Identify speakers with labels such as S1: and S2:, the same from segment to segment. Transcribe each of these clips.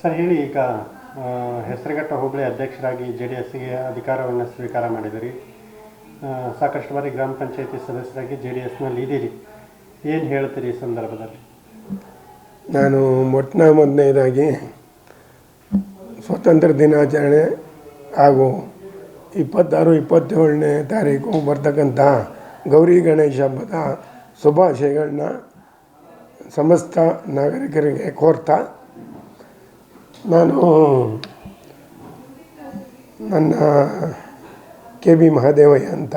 S1: Sir, ಹೇಳಿ, ಈಗ ಹೆಸರುಘಟ್ಟ ಹೋಬಳಿ ಅಧ್ಯಕ್ಷರಾಗಿ ಜೆ ಡಿ ಎಸ್ಗೆ ಅಧಿಕಾರವನ್ನು ಸ್ವೀಕಾರ ಮಾಡಿದಿರಿ. ಸಾಕಷ್ಟು ಬಾರಿ ಗ್ರಾಮ ಪಂಚಾಯತಿ ಸದಸ್ಯರಾಗಿ ಜೆ ಡಿ ಎಸ್ನಲ್ಲಿ ಇದ್ದೀರಿ. ಏನು ಹೇಳ್ತೀರಿ ಈ ಸಂದರ್ಭದಲ್ಲಿ?
S2: ನಾನು ಮೊಟ್ಟನ ಮೊದಲನೇದಾಗಿ ಸ್ವಾತಂತ್ರ್ಯ ದಿನಾಚರಣೆ ಹಾಗೂ ಇಪ್ಪತ್ತಾರು, ಇಪ್ಪತ್ತೇಳನೇ ತಾರೀಕು ಬರ್ತಕ್ಕಂಥ ಗೌರಿ ಗಣೇಶ ಹಬ್ಬದ ಶುಭಾಶಯಗಳನ್ನ ಸಮಸ್ತ ನಾಗರಿಕರಿಗೆ ಕೋರ್ತಾ ನಾನು ನನ್ನ ಕೆ ಬಿ ಮಹಾದೇವಯ್ಯ ಅಂತ.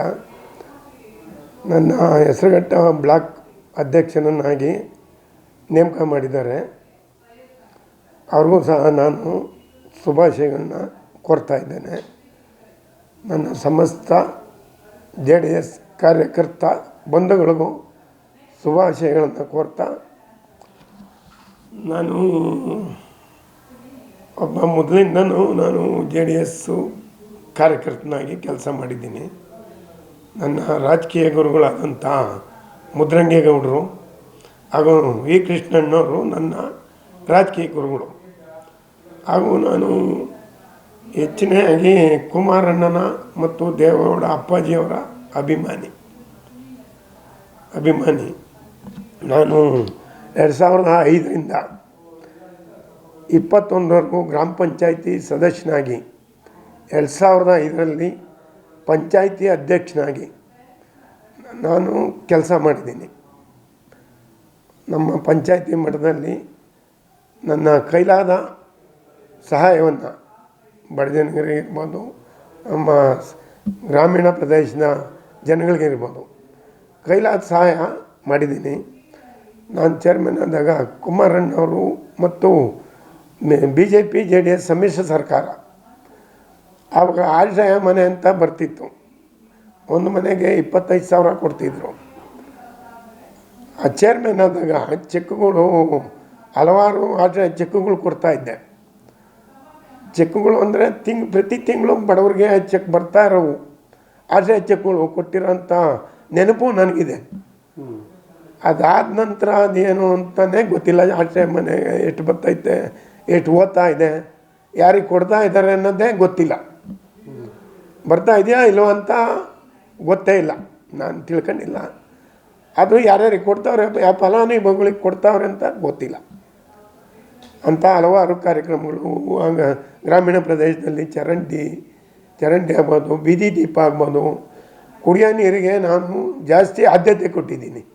S2: ನನ್ನ ಹೆಸರುಘಟ್ಟ ಬ್ಲಾಕ್ ಅಧ್ಯಕ್ಷನನ್ನಾಗಿ ನೇಮಕ ಮಾಡಿದ್ದಾರೆ. ಅವ್ರಿಗೂ ಸಹ ನಾನು ಶುಭಾಶಯಗಳನ್ನ ಕೋರ್ತಾ ಇದ್ದೇನೆ. ನನ್ನ ಸಮಸ್ತ ಜೆ ಡಿ ಎಸ್ ಕಾರ್ಯಕರ್ತ ಬಂಧುಗಳಿಗೂ ಶುಭಾಶಯಗಳನ್ನು ಕೋರ್ತಾ ನಾನು ಒಬ್ಬ ಮೊದಲಿಂದನೂ ನಾನು ಜೆ ಡಿ ಎಸ್ಸು ಕಾರ್ಯಕರ್ತನಾಗಿ ಕೆಲಸ ಮಾಡಿದ್ದೀನಿ. ನನ್ನ ರಾಜಕೀಯ ಗುರುಗಳಾದಂಥ ಮುದ್ರಂಗೇಗೌಡರು ಹಾಗೂ ವಿ ಕೃಷ್ಣಣ್ಣವರು ನನ್ನ ರಾಜಕೀಯ ಗುರುಗಳು. ಹಾಗೂ ನಾನು ಹೆಚ್ಚಿನಾಗಿ ಕುಮಾರಣ್ಣನ ಮತ್ತು ದೇವೇಗೌಡ ಅಪ್ಪಾಜಿಯವರ ಅಭಿಮಾನಿ. ಅಭಿಮಾನಿ. ನಾನು ಎರಡು ಸಾವಿರದ ಐದರಿಂದ ಇಪ್ಪತ್ತೊಂದವರೆಗೂ ಗ್ರಾಮ ಪಂಚಾಯಿತಿ ಸದಸ್ಯನಾಗಿ, ಎರಡು ಸಾವಿರದ ಐದರಲ್ಲಿ ಪಂಚಾಯಿತಿ ಅಧ್ಯಕ್ಷನಾಗಿ ನಾನು ಕೆಲಸ ಮಾಡಿದ್ದೀನಿ. ನಮ್ಮ ಪಂಚಾಯಿತಿ ಮಠದಲ್ಲಿ ನನ್ನ ಕೈಲಾದ ಸಹಾಯವನ್ನು ಬಡ ಜನರಿಗೆ ಇರ್ಬೋದು, ನಮ್ಮ ಗ್ರಾಮೀಣ ಪ್ರದೇಶದ ಜನಗಳಿಗಿರ್ಬೋದು ಕೈಲಾದ ಸಹಾಯ ಮಾಡಿದ್ದೀನಿ. ನಾನು ಚೇರ್ಮನ್ ಆದಾಗ ಕುಮಾರಣ್ಣವರು ಮತ್ತು B J P J D S ಸಮ್ಮಿಶ್ರ ಸರ್ಕಾರ. ಆವಾಗ ಆಶ್ರಯ ಮನೆ ಅಂತ ಬರ್ತಿತ್ತು. ಒಂದು ಮನೆಗೆ ಇಪ್ಪತ್ತೈದು ಸಾವಿರ ಕೊಡ್ತಿದ್ರು. ಆ ಚೇರ್ಮನ್ ಆದಾಗ ಚೆಕ್ಗಳು ಹಲವಾರು ಆಶ್ರಯ ಚೆಕ್ಗಳು ಕೊಡ್ತಾ ಇದ್ದೆ. ಚೆಕ್ಗಳು ಅಂದರೆ ತಿಂಗ್, ಪ್ರತಿ ತಿಂಗಳು ಬಡವರಿಗೆ ಚೆಕ್ ಬರ್ತಾ ಇರೋವು. ಆಶ್ರಯ ಚೆಕ್ಗಳು ಕೊಟ್ಟಿರೋಂಥ ನೆನಪು ನನಗಿದೆ. ಅದಾದ ನಂತರ ಅದೇನು ಅಂತಲೇ ಗೊತ್ತಿಲ್ಲ. ಆಶ್ರಯ ಮನೆ ಎಷ್ಟು ಬರ್ತೈತೆ ಎಷ್ಟು ಓದ್ತಾ ಇದೆ. ಯಾರಿಗೆ ಕೊಡ್ತಾ ಇದ್ದಾರೆ ಅನ್ನೋದೇ ಗೊತ್ತಿಲ್ಲ. ಬರ್ತಾ ಇದೆಯಾ ಇಲ್ಲೋ ಅಂತ ಗೊತ್ತೇ ಇಲ್ಲ. ನಾನು ತಿಳ್ಕೊಂಡಿಲ್ಲ. ಅದು ಯಾರ್ಯಾರಿಗೆ ಕೊಡ್ತಾವ್ರೆ ಯಾವ ಫಲಾನುಭವಿಗಳಿಗೆ ಕೊಡ್ತಾವ್ರೆ ಅಂತ ಗೊತ್ತಿಲ್ಲ. ಅಂಥ ಹಲವಾರು ಕಾರ್ಯಕ್ರಮಗಳು ಆಗ ಗ್ರಾಮೀಣ ಪ್ರದೇಶದಲ್ಲಿ ಚರಂಡಿ ಚರಂಡಿ ಆಗ್ಬೋದು, ಬೀದಿ ದೀಪ ಆಗ್ಬೋದು. ಕುಡಿಯೋ ನೀರಿಗೆ ನಾನು ಜಾಸ್ತಿ ಆದ್ಯತೆ ಕೊಟ್ಟಿದ್ದೀನಿ.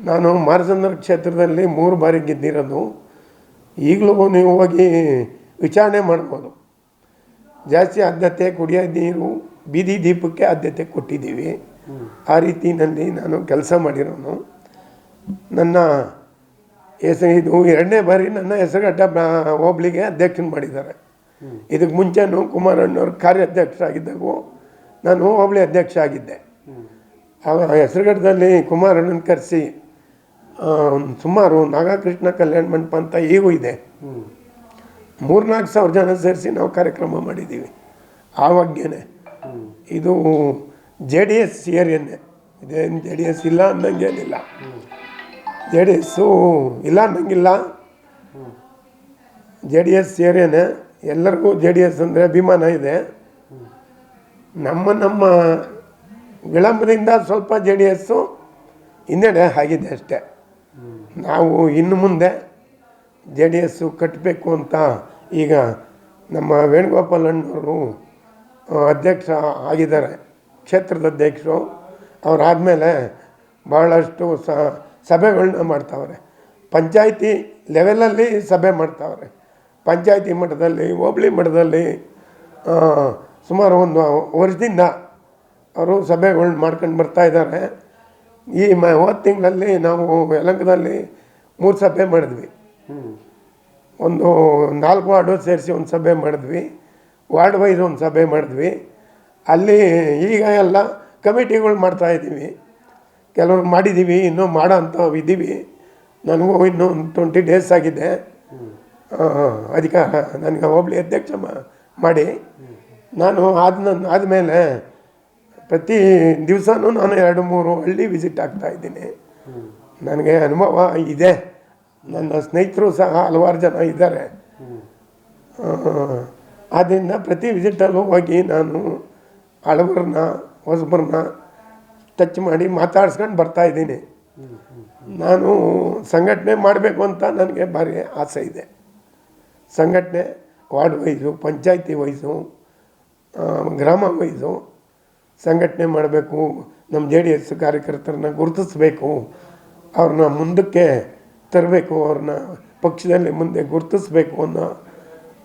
S2: ನಾನು ಮಾರಸಂದ್ರ ಕ್ಷೇತ್ರದಲ್ಲಿ ಮೂರು ಬಾರಿ ಗೆದ್ದಿರೋದು. ಈಗಲೂ ನೀವು ಹೋಗಿ ವಿಚಾರಣೆ ಮಾಡ್ಬೋದು. ಜಾಸ್ತಿ ಆದ್ಯತೆ ಕುಡಿಯೋ ನೀರು, ಬೀದಿ ದೀಪಕ್ಕೆ ಆದ್ಯತೆ ಕೊಟ್ಟಿದ್ದೀವಿ. ಆ ರೀತಿಯಲ್ಲಿ ನಾನು ಕೆಲಸ ಮಾಡಿರೋನು. ನನ್ನ ಹೆಸರು, ಇದು ಎರಡನೇ ಬಾರಿ ನನ್ನ ಹೆಸರುಘಟ್ಟ ಹೋಬ್ಳಿಗೆ ಅಧ್ಯಕ್ಷನ ಮಾಡಿದ್ದಾರೆ. ಇದಕ್ಕೆ ಮುಂಚೆನೂ ಕುಮಾರಣ್ಣವ್ರು ಕಾರ್ಯಾಧ್ಯಕ್ಷರಾಗಿದ್ದಾಗೂ ನಾನು ಹೋಬ್ಳಿ ಅಧ್ಯಕ್ಷ ಆಗಿದ್ದೆ. ಆ ಹೆಸರುಘಟ್ಟದಲ್ಲಿ ಕುಮಾರಣ್ಣನ ಕರೆಸಿ ಸುಮಾರು ನಾಗಕೃಷ್ಣ ಕಲ್ಯಾಣ ಮಂಟಪ ಅಂತ ಈಗೂ ಇದೆ. ಮೂರ್ನಾಲ್ಕು ಸಾವಿರ ಜನ ಸೇರಿಸಿ ನಾವು ಕಾರ್ಯಕ್ರಮ ಮಾಡಿದ್ದೀವಿ.
S1: ಆವಾಗೇನೆ
S2: ಇದು ಜೆ ಡಿ ಎಸ್ ಏರಿಯನ್ನೇ. ಇದೇನು ಜೆ ಡಿ ಎಸ್ ಇಲ್ಲ ಅನ್ನಂಗೇನಿಲ್ಲ ಜೆ ಡಿ ಎಸ್ಸು ಇಲ್ಲ ಅನ್ನಂಗಿಲ್ಲ. ಜೆ ಡಿ ಎಸ್ ಏರಿಯನೇ. ಎಲ್ಲರಿಗೂ ಜೆ ಡಿ ಎಸ್ ಅಂದರೆ ಅಭಿಮಾನ ಇದೆ. ನಮ್ಮ ನಮ್ಮ ವಿಳಂಬದಿಂದ ಸ್ವಲ್ಪ ಜೆ ಡಿ ಎಸ್ಸು ಹಿನ್ನಡೆ ಆಗಿದೆ ಅಷ್ಟೇ. ನಾವು ಇನ್ನು ಮುಂದೆ ಜೆ ಡಿ ಎಸ್ಸು ಕಟ್ಟಬೇಕು ಅಂತ ಈಗ ನಮ್ಮ ವೇಣುಗೋಪಾಲ್ ಅಣ್ಣವರು ಅಧ್ಯಕ್ಷ ಆಗಿದ್ದಾರೆ, ಕ್ಷೇತ್ರದ ಅಧ್ಯಕ್ಷರು. ಅವರಾದಮೇಲೆ ಭಾಳಷ್ಟು ಸ ಸಭೆಗಳನ್ನ ಮಾಡ್ತಾವ್ರೆ. ಪಂಚಾಯಿತಿ ಲೆವೆಲಲ್ಲಿ ಸಭೆ ಮಾಡ್ತಾವ್ರೆ. ಪಂಚಾಯಿತಿ ಮಟ್ಟದಲ್ಲಿ, ಹೋಬಳಿ ಮಟ್ಟದಲ್ಲಿ ಸುಮಾರು ಒಂದು ವರ್ಷದಿಂದ ಅವರು ಸಭೆಗಳ್ನ ಮಾಡ್ಕೊಂಡು ಬರ್ತಾ ಇದ್ದಾರೆ. ಈ ಮ, ಹೋದ ತಿಂಗಳಲ್ಲಿ ನಾವು ಯಲಂಕದಲ್ಲಿ ಮೂರು ಸಭೆ ಮಾಡಿದ್ವಿ. ಒಂದು ನಾಲ್ಕು ವಾರ್ಡು ಸೇರಿಸಿ ಒಂದು ಸಭೆ ಮಾಡಿದ್ವಿ. ವಾರ್ಡ್ ವೈಸ್ ಒಂದು ಸಭೆ ಮಾಡಿದ್ವಿ. ಅಲ್ಲಿ ಈಗ ಎಲ್ಲ ಕಮಿಟಿಗಳು ಮಾಡ್ತಾಯಿದ್ದೀವಿ ಕೆಲವರು ಮಾಡಿದ್ದೀವಿ, ಇನ್ನೂ ಮಾಡೋ ಇದ್ದೀವಿ. ನನಗೂ ಇನ್ನೂ ಟ್ವೆಂಟಿ ಡೇಸ್ ಆಗಿದೆ. ಅದಕ್ಕೆ ನನಗೆ ಒಬ್ಬಳಿ ಅಧ್ಯಕ್ಷ ಮಾಡಿ. ನಾನು ಆದ ನನ್ನ ಆದಮೇಲೆ ಪ್ರತಿ ದಿವಸನೂ ನಾನು ಎರಡು, ಮೂರು ಹಳ್ಳಿ ವಿಸಿಟ್ ಆಗ್ತಾ ಇದ್ದೀನಿ. ನನಗೆ ಅನುಭವ ಇದೆ. ನನ್ನ ಸ್ನೇಹಿತರು ಸಹ ಹಲವಾರು ಜನ ಇದ್ದಾರೆ. ಆದ್ದರಿಂದ ಪ್ರತಿ ವಿಸಿಟಲ್ಲೂ ಹೋಗಿ ನಾನು ಹಳಬರನ್ನ ಹೊಸಬರನ್ನ ಟಚ್ ಮಾಡಿ ಮಾತಾಡ್ಸ್ಕೊಂಡು ಬರ್ತಾ ಇದ್ದೀನಿ. ನಾನು ಸಂಘಟನೆ ಮಾಡಬೇಕು ಅಂತ ನನಗೆ ಭಾರಿ ಆಸೆ ಇದೆ. ಸಂಘಟನೆ ವಾರ್ಡ್ ವೈಸು, ಪಂಚಾಯಿತಿ ವೈಸು ಗ್ರಾಮ ವೈಸು ಸಂಘಟನೆ ಮಾಡಬೇಕು ನಮ್ಮ ಜೆ ಡಿ ಎಸ್ ಕಾರ್ಯಕರ್ತರನ್ನ ಗುರುತಿಸ್ಬೇಕು ಅವ್ರನ್ನ ಮುಂದಕ್ಕೆ ತರಬೇಕು ಅವ್ರನ್ನ ಪಕ್ಷದಲ್ಲಿ ಮುಂದೆ ಗುರುತಿಸ್ಬೇಕು ಅನ್ನೋ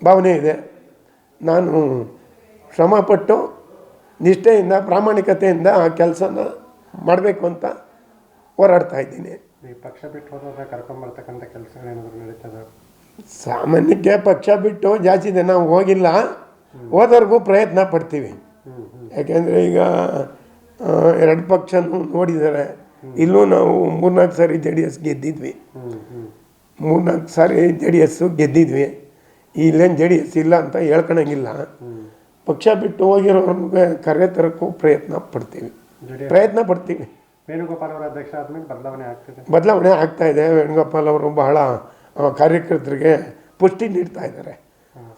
S2: ಭಾವನೆ ಇದೆ. ನಾನು ಶ್ರಮಪಟ್ಟು ನಿಷ್ಠೆಯಿಂದ ಪ್ರಾಮಾಣಿಕತೆಯಿಂದ ಆ ಕೆಲಸನ ಮಾಡಬೇಕು ಅಂತ ಹೋರಾಡ್ತಾ ಇದ್ದೀನಿ.
S1: ಈ ಪಕ್ಷ ಬಿಟ್ಟು ಹೋದ್ರೆ ಕರ್ಕೊಂಬರ್ತಕ್ಕಂಥ ಕೆಲಸಗಳೇನಾದರೂ ನಡೀತದೆ?
S2: ಸಾಮಾನ್ಯಕ್ಕೆ ಪಕ್ಷ ಬಿಟ್ಟು ಜಾಸ್ತಿ ದಿನ ಹೋಗಿಲ್ಲ. ಹೋದವ್ರಿಗೂ ಪ್ರಯತ್ನ ಪಡ್ತೀವಿ. ಯಾಕೆಂದರೆ ಈಗ ಎರಡು ಪಕ್ಷನೂ ನೋಡಿದ್ದಾರೆ ಇಲ್ಲೂ ನಾವು ಮೂರ್ನಾಲ್ಕು ಸಾರಿ ಜೆ ಡಿ ಎಸ್ ಗೆದ್ದಿದ್ವಿ. ಮೂರ್ನಾಲ್ಕು ಸಾರಿ ಜೆ ಡಿ ಎಸ್ಸು ಗೆದ್ದಿದ್ವಿ. ಇಲ್ಲೇನು ಜೆ ಡಿ ಎಸ್ ಇಲ್ಲ ಅಂತ ಹೇಳ್ಕೊಳಂಗಿಲ್ಲ ಪಕ್ಷ ಬಿಟ್ಟು ಹೋಗಿರೋರ್ಗೆ ಕರೆ ತರಕ್ಕೂ ಪ್ರಯತ್ನ ಪಡ್ತೀವಿ. ಪ್ರಯತ್ನ ಪಡ್ತೀವಿ.
S1: ವೇಣುಗೋಪಾಲ್ ಅವರ ಅಧ್ಯಕ್ಷ ಆದ್ಮೇಲೆ ಬದಲಾವಣೆ ಆಗ್ತಿದೆ.
S2: ಬದಲಾವಣೆ ಆಗ್ತಾ ಇದೆ. ವೇಣುಗೋಪಾಲ್ ಅವರು ಬಹಳ ಕಾರ್ಯಕರ್ತರಿಗೆ ಪುಷ್ಟಿ ನೀಡ್ತಾ ಇದ್ದಾರೆ.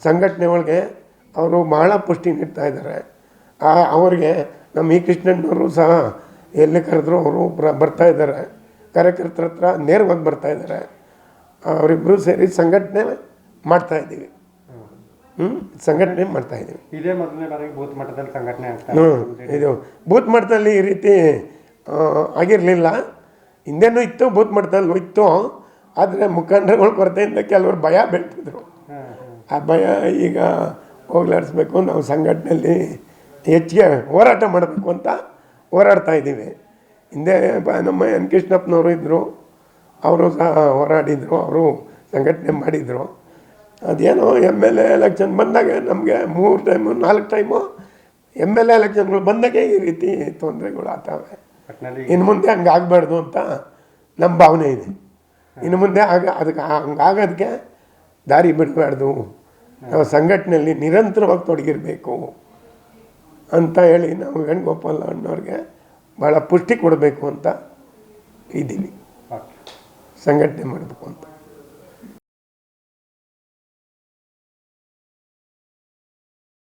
S2: ಸಂಘಟನೆ ಒಳಗೆ ಅವರು ಬಹಳ ಪುಷ್ಟಿ ನೀಡ್ತಾ ಇದ್ದಾರೆ. ಅವರಿಗೆ ನಮ್ಮ ಈ ಕೃಷ್ಣಣ್ಣವರು ಸಹ ಎಲ್ಲಿ ಕರೆದ್ರು ಅವರು ಬರ್ತಾ ಇದ್ದಾರೆ. ಕಾರ್ಯಕರ್ತರ ಹತ್ರ ನೇರವಾಗಿ ಬರ್ತಾ ಇದ್ದಾರೆ. ಅವರಿಬ್ಬರು ಸೇರಿ ಸಂಘಟನೆ ಮಾಡ್ತಾ ಇದ್ದೀವಿ. ಹ್ಞೂ ಸಂಘಟನೆ ಮಾಡ್ತಾ ಇದ್ದೀವಿ.
S1: ಇದೇ ಮೊದಲನೇ ಬಾರಿಗೆ ಬೂತ್ ಮಟ್ಟದಲ್ಲಿ ಸಂಘಟನೆ ಆಗ್ತಾ
S2: ಹ್ಞೂ ಇದು ಬೂತ್ ಮಟ್ಟದಲ್ಲಿ ಈ ರೀತಿ ಆಗಿರಲಿಲ್ಲ. ಹಿಂದೆನೂ ಇತ್ತು ಬೂತ್ ಮಟ್ಟದಲ್ಲಿ ಇತ್ತು. ಆದರೆ ಮುಖಂಡರುಗಳ ಕೊರತೆಯಿಂದ ಕೆಲವರು ಭಯ ಬೀಳ್ತಿದ್ರು. ಆ ಭಯ ಈಗ ಹೋಗ್ಲಾಡಿಸ್ಬೇಕು. ನಾವು ಸಂಘಟನೆಯಲ್ಲಿ ಹೆಚ್ಚಿಗೆ ಹೋರಾಟ ಮಾಡಬೇಕು ಅಂತ ಹೋರಾಡ್ತಾ ಇದ್ದೀವಿ. ಹಿಂದೆ ನಮ್ಮ ಎನ್. ಕೃಷ್ಣಪ್ಪನವರು ಇದ್ದರು ಅವರು ಸಹ ಹೋರಾಡಿದರು ಅವರು ಸಂಘಟನೆ ಮಾಡಿದರು. ಅದೇನೋ ಎಂ ಎಲ್ ಎ ಎಲೆಕ್ಷನ್ ಬಂದಾಗ ನಮಗೆ ಮೂರು ಟೈಮು ನಾಲ್ಕು ಟೈಮು ಎಂ ಎಲ್ ಎ ಎಲೆಕ್ಷನ್ಗಳು ಬಂದಾಗ ಈ ರೀತಿ ತೊಂದರೆಗಳು ಆಗ್ತವೆ. ಇನ್ನು ಮುಂದೆ ಹಂಗೆ ಆಗಬಾರ್ದು ಅಂತ ನಮ್ಮ ಭಾವನೆ ಇದೆ. ಇನ್ನು ಮುಂದೆ ಆಗ ಅದಕ್ಕೆ ಹಂಗಾಗೋದಕ್ಕೆ ದಾರಿ ಬಿಡಬಾರ್ದು. ನಾವು ಸಂಘಟನೆಯಲ್ಲಿ ನಿರಂತರವಾಗಿ ತೊಡಗಿರಬೇಕು. ಅಂತ ಹೇಳಿ ನಾವು ವೇಣುಗೋಪಾಲ ಅಣ್ಣವ್ರಿಗೆ ಭಾಳ ಪುಷ್ಟಿ ಕೊಡಬೇಕು ಅಂತ ಇದ್ದೀವಿ. ಸಂಘಟನೆ ಮಾಡಬೇಕು ಅಂತ.